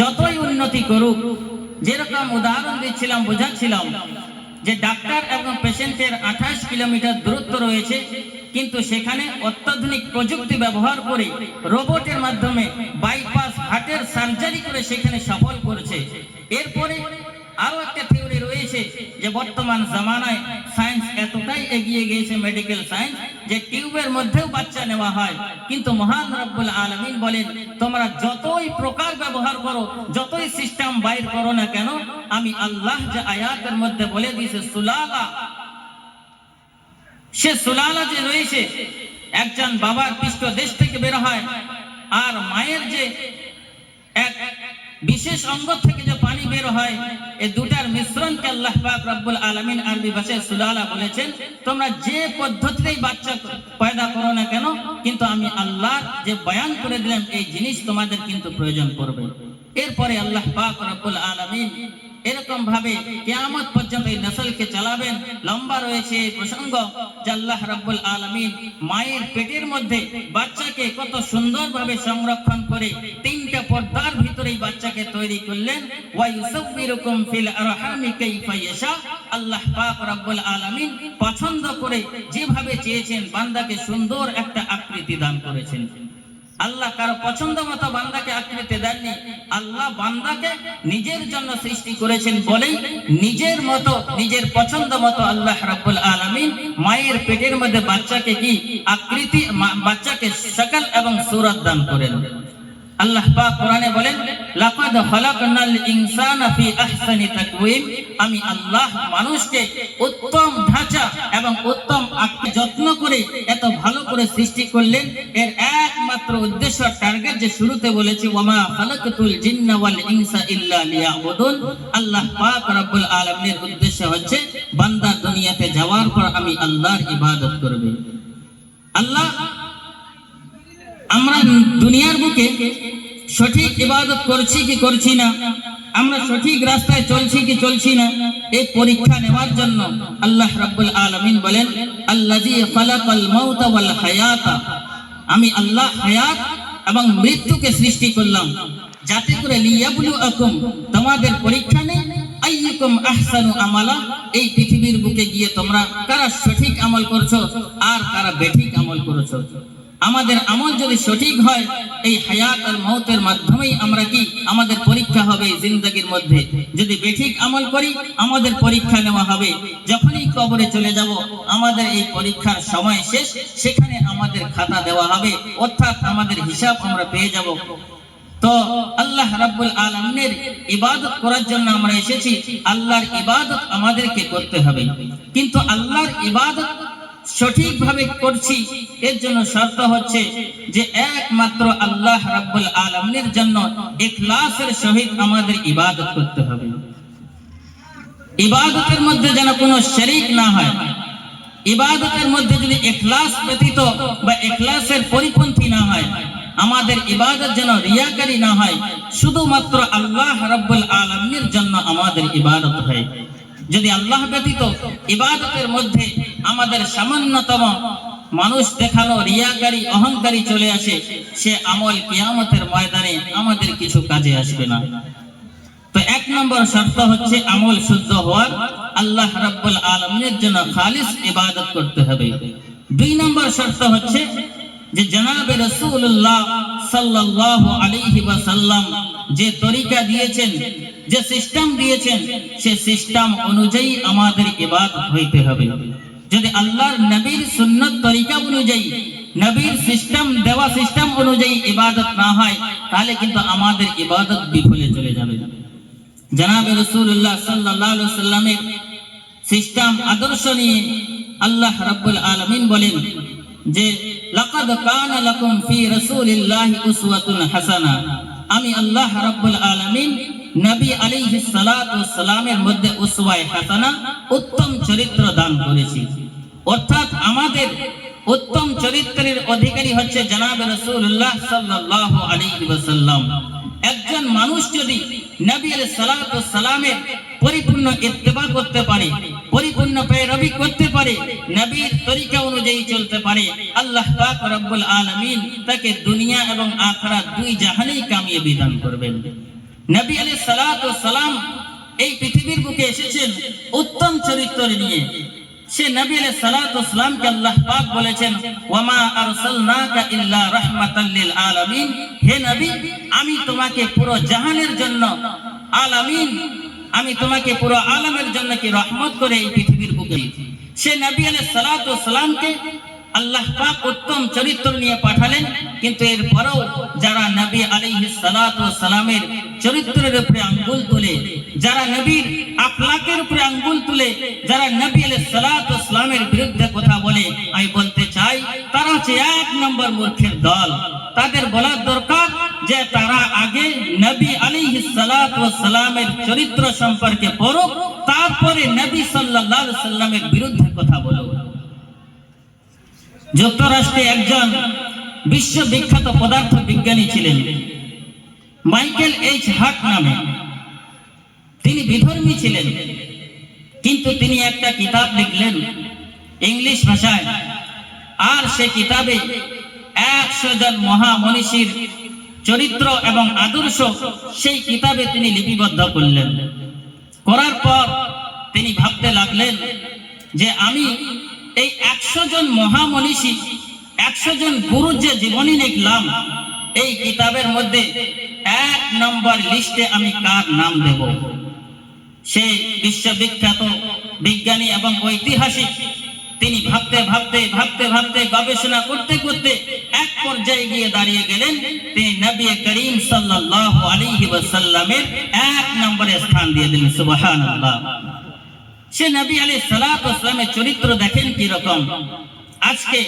যতই উন্নতি করুক, যেরকম উদাহরণ দিচ্ছিলাম, বোঝাচ্ছিলাম যে ডাক্তার এবং পেশেন্টের আঠাশ কিলোমিটার দূরত্ব রয়েছে, কিন্তু সেখানে অত্যাধুনিক প্রযুক্তি ব্যবহার করে রোবটের মাধ্যমে বাইপাস হার্টের সার্জারি করে সেখানে সফল করেছে। এরপরে আরও একটা থিওরি রয়েছে যে বর্তমান জামানায় সায়েন্স এতটাই এগিয়ে গিয়েছে, মেডিকেল সায়েন্স যে টিউবের মধ্যেও বাচ্চা নেওয়া হয়। কিন্তু মহান রব্বুল আলমিন বলেন, তোমরা যতই প্রকার ব্যবহার করো, যতই সিস্টেম বাইর করো না কেন, আমি আল্লাহ যে আয়াতের মধ্যে বলে দিয়েছে, সুলালা। সে সুলালা যে রয়েছে, একজন বাবার পৃষ্ঠ দেশ থেকে বের হয়, আর মায়ের যে এক বিশেষ অঙ্গ থেকে যে পানি বের হয় এই দুটার মিশ্রণকে আল্লাহ পাক রব্বুল আলামিন আরবি ভাষায় সুলালা বলেছেন। তোমরা যে পদ্ধতিতেই বাচ্চা পয়দা করো না কেন, কিন্তু আমি আল্লাহ যে বয়ান করে দিলাম, এই জিনিস তোমাদের কিন্তু প্রয়োজন পড়বে। এরপরে আল্লাহ পাক রব্বুল আলামিন এরকম ভাবে কিয়ামত পর্যন্ত এই নসলকে চালাবেন। লম্বা রয়েছে এই প্রসঙ্গ যে আল্লাহ রাব্বুল আলামিন মায়ের পেটের মধ্যে বাচ্চাকে কত সুন্দরভাবে সংরক্ষণ করে তিনটা পর্দার ভিতরেই বাচ্চাকে তৈরি করলেন। ওয়া ইউসাব্বিরুকুম ফিল আরহামি কাইফা ইয়াশা। আল্লাহ পাক রাব্বুল আলামিন পছন্দ করে যেভাবে চেয়েছেন বান্দাকে সুন্দর একটা আকৃতি দান করেছেন। আল্লাহ কারও পছন্দ মতো বান্দাকে আকৃতি দেননি। আল্লাহ বান্দাকে নিজের জন্য সৃষ্টি করেছেন বলেই নিজের মতো, নিজের পছন্দ মতো আল্লাহ রাব্বুল আলামিন মায়ের পেটের মধ্যে বাচ্চাকে কি আকৃতি বাচ্চাকে সকাল এবং সুরত দান করেন। আল্লাহ পাক কোরআনে বলেন, লাকাদ খালাকনাল ইনসানা ফি আহসানি তাকওয়িম। আমি আল্লাহ মানুষকে উত্তম ঢাঁচা এবং উত্তম আক- যত্ন করে এত ভালো করে সৃষ্টি করলেন। এর একমাত্র উদ্দেশ্য টার্গেট যে শুরুতে বলেছি ওয়ামা খালাকতুল জিন্না ওয়াল ইনসা ইল্লা লিয়াবুদুন। আল্লাহ পাক রব্বুল আলামিনের উদ্দেশ্য হচ্ছে, বান্দা দুনিয়াতে যাওয়ার পর আমি আল্লাহর ইবাদত করবে। আল্লাহ আমরা দুনিয়ার বুকে সঠিক ইবাদত করছি কি করছি না? আমরা সঠিক রাস্তায় চলছি কি চলছি না? এই পরীক্ষা নেওয়ার জন্য আল্লাহ রাব্বুল আলামিন বলেন, আল্লাযী খালাকাল মাউতা ওয়াল হায়াতা। আমি আল্লাহ হায়াত এবং মৃত্যুকে সৃষ্টি করলাম। যাতে করে লিয়াবলুআকুম তোমাদের পরীক্ষা নেই। আইয়ুকুম আহসানু আমালা। এই পৃথিবীর বুকে গিয়ে তোমরা কারা সঠিক আমল করছ আর কারা বেঠিক আমল করেছ? আমাদের আমল যদি সঠিক হয়, এই হায়াত আর মৌতের মাধ্যমেই আমরা কি আমাদের পরীক্ষা হবে জিন্দগির মধ্যে? যদি বেঠিক আমল করি, আমাদের পরীক্ষা নেওয়া হবে। যখনই কবরে চলে যাব, আমাদের এই পরীক্ষার সময় শেষ, সেখানে আমাদের খাতা দেওয়া হবে। অর্থাৎ আমাদের হিসাব আমরা পেয়ে যাব। তো আল্লাহ রাব্বুল আলামিনের ইবাদত করার জন্য আমরা এসেছি। আল্লাহর ইবাদত আমাদেরকে করতে হবে। কিন্তু আল্লাহর ইবাদত সঠিকভাবে করছি, এর জন্য শর্ত হচ্ছে যে একমাত্র আল্লাহ রাব্বুল আলামিনের জন্য ইখলাসের সহিত আমাদের ইবাদত করতে হবে। ইবাদতের মধ্যে যেন কোনো শরীক না হয়। ইবাদতের মধ্যে যদি ইখলাস ব্যতীত বা ইখলাসের পরিপন্থী না হয়, আমাদের ইবাদত যেন রিয়াকারী না হয়, শুধুমাত্র আল্লাহ রাব্বুল আলামিনের জন্য আমাদের ইবাদত হয়। যদি আল্লাহ ব্যতীত ইবাদতের মধ্যে আমাদের সামান্যতম মানুষ দেখানো রিয়াকারী, অহংকারী চলে আসে, সে আমল কিয়ামতের ময়দানে আমাদের কিছু কাজে আসবে না। তো এক নম্বর শর্ত হচ্ছে আমল শুদ্ধ হওয়ার। আল্লাহ রাব্বুল আলামিনের জন্য খালিস ইবাদত করতে হবে। দুই নম্বর শর্ত হচ্ছে যে জনাবে রাসূলুল্লাহ সাল্লাল্লাহু আলাইহি ওয়াসাল্লাম যে তরিকা দিয়েছেন, যে সিস্টেম দিয়েছেন, সে সিস্টেম অনুযায়ী আমাদের ইবাদত হইতে হবে। যদি আল্লাহর নবীর সুন্নত তরিকা অনুযায়ী, নবীর সিস্টেম দেওয়া সিস্টেম অনুযায়ী ইবাদত না হয়, তাহলে কিন্তু আমাদের ইবাদত বিফলে চলে যাবে। জনাবে রসুল্লাহ সাল্লাহ সাল্লামের সিস্টেম আদর্শ নিয়ে আল্লাহ রাব্বুল আলামিন বলেন যে, লাকাদ কানা লাকুম ফি রাসূলিল্লাহি উসওয়াতুন হাসানা। আমি আল্লাহ রাব্বুল আলামিন নবী আলাইহিস সালাতু সালামের মধ্যে উসওয়ায়ে হাসানা উত্তম চরিত্র দান করেছি। অর্থাৎ আমাদের উত্তম চরিত্রের অধিকারী হচ্ছে জনাবে রাসূলুল্লাহ সাল্লাল্লাহু আলাইহি ওয়াসাল্লাম। একজন মানুষ যদি নবীর সালাতু সালামের পরিপূর্ণ ইত্তেবা করতে পারে, পরিপূর্ণ পেরবি করতে পারে, নবীর তরিকা অনুযায়ী চলতে পারে, আল্লাহ পাক রব্বুল আলামিন তাকে দুনিয়া এবং আখরাত দুই জাহানেই কামিয়াবি দান করবেন। নবী আলাইহিস সালাতু সালাম এই পৃথিবীর বুকে এসেছেন উত্তম চরিত্র নিয়ে। সে নবী সালাতামকে আল্লাহ পাক বলেছেন আলামিন। হে নবী, আমি তোমাকে পুরো জাহানের জন্য আলামিন, আমি তোমাকে পুরো আলমের জন্য কি রহমত করে এই পৃথিবীর বুকে সে নবী আলাইহিস সালাতু সালামকে আল্লাহ পাক উত্তম চরিত্র নিয়ে পাঠালেন, কিন্তু এরপরেও যারা নবী আলাইহিস সালাতু সালামের চরিত্রের উপরে আঙ্গুল তুলে, যারা নবীর আখলাকের উপরে আঙ্গুল তুলে, যারা নবী আলাইহিস সালাতু সালামের বিরুদ্ধে কথা বলে, আমি বলতে চাই, তারা হচ্ছে এক নম্বর মূর্খের দল। তাদের বলার দরকার যে তারা আগে নবী আলাইহিস সালাতু সালামের চরিত্র সম্পর্কে পড়ুক, তারপরে নবী সাল্লাল্লাহু আলাইহি সাল্লামের বিরুদ্ধে কথা বলুক। যুক্তরাষ্ট্রে একজন বিশ্ববিখ্যাত পদার্থ বিজ্ঞানী ছিলেন, মাইকেল এইচ হার্ট নামে। তিনি বিধর্মী ছিলেন, কিন্তু তিনি একটা কিতাব লিখলেন ইংলিশ ভাষায়, আর সে কিতাবে একশো জন মহামনীষীর চরিত্র এবং আদর্শ সেই কিতাবে তিনি লিপিবদ্ধ করলেন। করার পর তিনি ভাবতে লাগলেন যে আমি এই একশো জন মহামনীষী, একশো জন গুরুর যে জীবনী লিখলাম, এই কিতাবের মধ্যে এক নম্বর লিস্টে আমি কার নাম দেব? সে বিশ্ববিখ্যাত বিজ্ঞানী এবং ঐতিহাসিক, তিনি ভাবতে ভাবতে ভাবতে ভাবতে, গবেষণা করতে করতে এক পর্যায়ে গিয়ে দাঁড়িয়ে গেলেন। তিনি নবী করিম সাল্লাল্লাহু আলাইহি ওয়াসাল্লামের এক নম্বরে স্থান দিয়ে দিলেন, সুবহানাল্লাহ। সে নবী আলাইহিস সালাতু ওয়াসালামের চরিত্র দেখেন কি রকম আজকে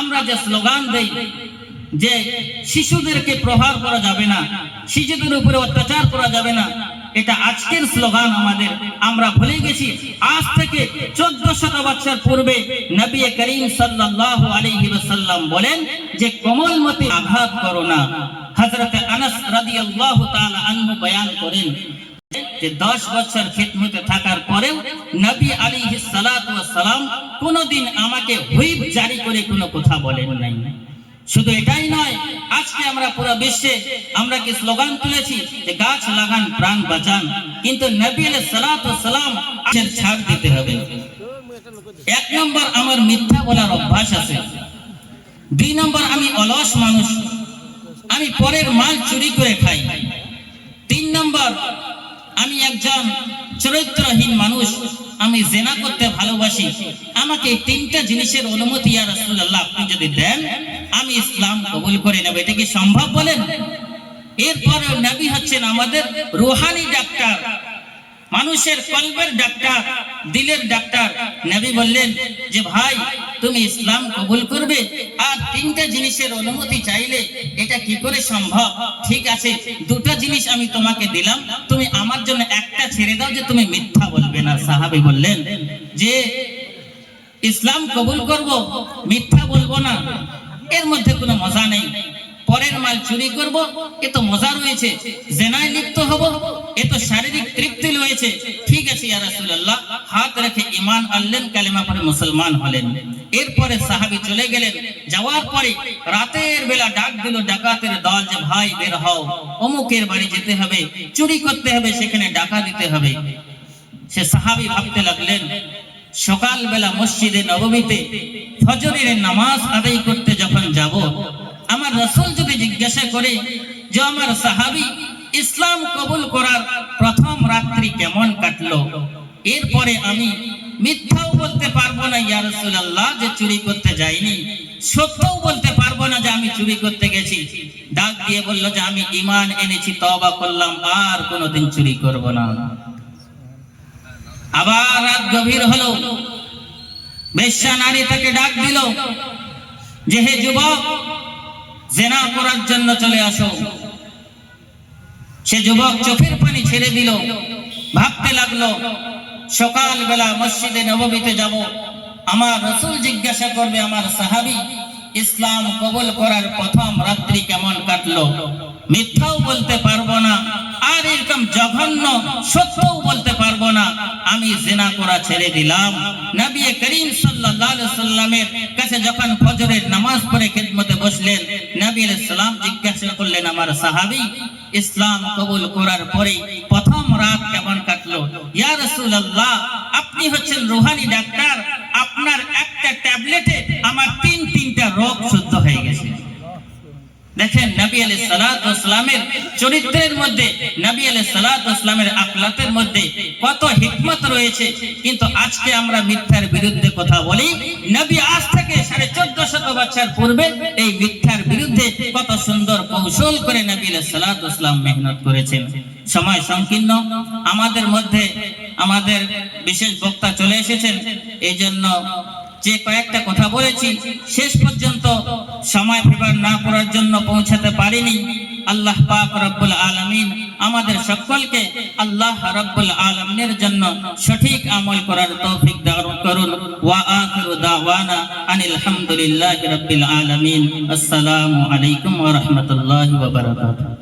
আমরা যে স্লোগান দেই যে শিশুদেরকে প্রহার করা যাবে না, শিশুদের উপরে অত্যাচার করা যাবে না, এটা আজকের স্লোগান আমাদের। আমরা ভুলে গেছি, আজ থেকে চোদ্দ শত বছর পূর্বে নবী করিম সাল্লাল্লাহু আলাইহি ওয়াসাল্লাম বলেন যে কোমলমতি আঘাত করো না। হযরত আনাস রাদিয়াল্লাহু তাআলা আনহু বয়ান করেন যে দশ বছর খিদমতে থাকার পরেও নবী ওয়াস সালাম কোনোদিন আমাকে হুইপ জারি করে কোনো কথা বলেন নাই। শুধু এটাই নয়, আজকে আমরা পুরো বিশ্বে আমরা কি স্লোগান তুলেছি যে গাছ লাগান, প্রাণ বাঁচান, কিন্তু নবী সালাম ছাড় দিতে হবে। এক নম্বর আমার মিথ্যা বলার অভ্যাস আছে। দুই নম্বর আমি অলস মানুষ। আমি পরের মাল চুরি করে খাই। তিন নম্বর আমি একজন চরিত্রহীন মানুষ, আমি জেনা করতে ভালোবাসি। আমাকে তিনটা জিনিসের অনুমতি ইয়া রাসূলুল্লাহ, আপনি যদি দেন, আমি ইসলাম কবুল করে নেব। এটা কি সম্ভব বলেন? এরপরে নবী হচ্ছেন আমাদের রুহানি ডাক্তার, মানুষের কলবের ডাক্তার, দিলের ডাক্তার। নবী বললেন যে, ভাই তুমি ইসলাম কবুল করবে আর তিনটা জিনিসের অনুমতি চাইলে এটা কি করে সম্ভব? ঠিক আছে, দুটো জিনিস আমি তোমাকে দিলাম। তুমি আমার জন্য একটা ছেড়ে দাও যে তুমি মিথ্যা বলবে না, সাহাবী বললেন। যে ইসলাম কবুল করব, মিথ্যা বলব না, এর মধ্যে কোনো মজা নেই। পরের মাল চুরি করব, এ তো মজা রয়েছে। জেনায় লিপ্ত হব, এ তো শারীরিক তৃপ্তি রয়েছে। ঠিক আছে, ইয়া রাসূলুল্লাহ, হাত রেখে ঈমান আনলেন, কালেমা পড়ে মুসলমান হলেন। এরপরে সাহাবী চলে গেলেন। যাওয়ার পরে রাতের বেলা ডাক দিল ডাকাতের দল যে, ভাই, বের হও। অমুকের বাড়ি যেতে হবে, চুরি করতে হবে, সেখানে ডাকা দিতে হবে। সে সাহাবী ভাবতে লাগলেন, সকালবেলা মসজিদে নবমীতে ফজরের নামাজ আদায় করতে যখন যাব আমার রসুল যদি জিজ্ঞাসা করে যে আমার সাহাবী ইসলাম কবুল করার প্রথম রাত্রি কেমন কাটলো? এরপরে আমি মিথ্যাও বলতে পারব না, ইয়া রাসূলুল্লাহ, যে চুরি করতে যাইনি। সত্যও বলতে পারব না যে আমি চুরি করতে গেছি। ডাক দিয়ে বলল যে আমি ঈমান এনেছি, তওবা করলাম, আর কোনোদিন চুরি করব না। আবার রাত গভীর হলো। বেশ্যা নারী তাকে ডাক দিল যে, হে যুবক জেনা করার জন্য চলে আসো। সে যুবক চোখের পানি ছেড়ে দিল, ভাবতে লাগল, সকালবেলা মসজিদে নবমীতে যাব। আমার রসুল জিজ্ঞাসা করবে, আমার সাহাবী ইসলাম কবুল করার প্রথম রাত্রি কেমন কাটলো? মিথ্যাও বলতে পারব না, আর এরকম জঘন্য সত্যও বলতে পারব না। আমি জেনা করা ছেড়ে দিলাম। নবী করিম সাল্লামের কাছে যখন ফজরের নামাজ পড়ে খেদমতে বসলেন, নবী সালাম জিজ্ঞাসা করলেন, আমার সাহাবী, ইসলাম কবুল করার পরে প্রথম রাত কেমন কাটলো? ইয়া রাসূলুল্লাহ, আপনি হচ্ছেন রুহানি ডাক্তার। আপনার একটা ট্যাবলেটে আমার তিন তিনটা রোগ শুদ্ধ হয়ে গেছে। দেখেন নবী আলাইহিস সালাত ওয়াসসালামের চরিত্রের মধ্যে, নবী আলাইহিস সালাত ওয়াসসালামের আখলাকের মধ্যে কত হিকমত রয়েছে। কিন্তু আজকে আমরা মিথ্যার বিরুদ্ধে কথা বলি। নবী আজ থেকে সাড়ে চোদ্দ শত বছর পূর্বে এই মিথ্যার বিরুদ্ধে কত সুন্দর কৌশল করে নবী আলাইহিস সালাত ওয়াসসালাম মেহনত করেছেন। সময় সংকীর্ণ, আমাদের মধ্যে আমাদের বিশেষ বক্তা চলে এসেছেন। এই জন্য যে কয়েকটা কথা বলেছি, শেষ পর্যন্ত সময় ফেবার না করার জন্য পৌঁছাতে পারিনি। আল্লাহ পাক রব্বুল আলামিন আমাদের সকলকে আল্লাহ রব্বুল আলামিনের জন্য সঠিক আমল করার তৌফিক দান করুন। ওয়া আখিরু দাওয়ানা আনিল হামদুলিল্লাহি রাব্বিল আলামিন। আসসালামু আলাইকুম ওয়া রাহমাতুল্লাহি ওয়া বারাকাতুহু।